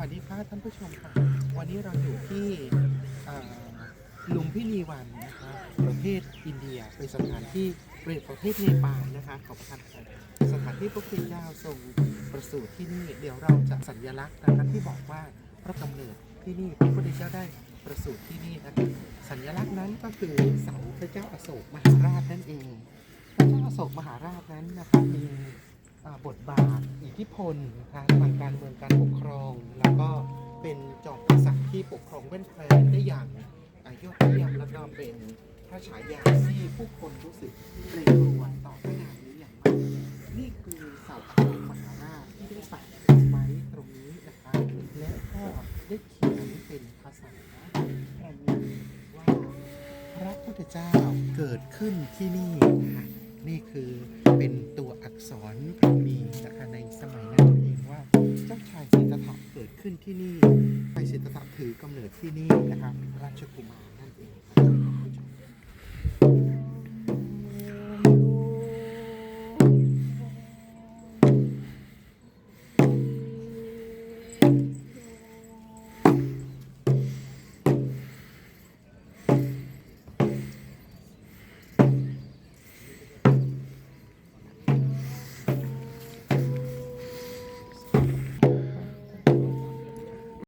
วัสดีค่ะท่านผู้ชมค่ะวันนี้เราอยู่ที่ลุมพินีวันนะคะประเทศอินเดียเป็นสถานที่เปรียบประเทศเนปาลนะคะขอประทานสถานที่พระพุทธเจ้าทรงประสูติที่นี่เดี๋ยวเราจะสัญลักษณ์นะคะที่บอกว่าพระกำเนิดที่นี่พระพุทธเจ้าได้ประสูติที่นี่นะคะสัญลักษณ์นั้นก็คือเสาพระเจ้าอโศกมหาราชนั่นเอง พระเจ้าอโศกมหาราชนั้นนะคะมีบทบาท ธิพลนะคะทางการเมืองการปกครอง แล้วก็เป็นจอมกษัตริย์ที่ปกครองแว่นแคว้นได้อย่างอายอดเยี่ยมแล้วก็เป็นพระฉายาที่ผู้คนรู้สึกเกรงกลัวต่อพระนามนี้อย่างมากนี่คือเสาอโศกมหาราชที่ได้ปักไว้ตรงนี้นะคะและก็ได้เขียนเป็นภาษาประมีว่าพระพุทธเจ้าเกิดขึ้นที่นี่นะคะ ขึ้นที่นี่ชายสิทธัตถะถือกำเนิดที่นี่นะครับราชกุมาร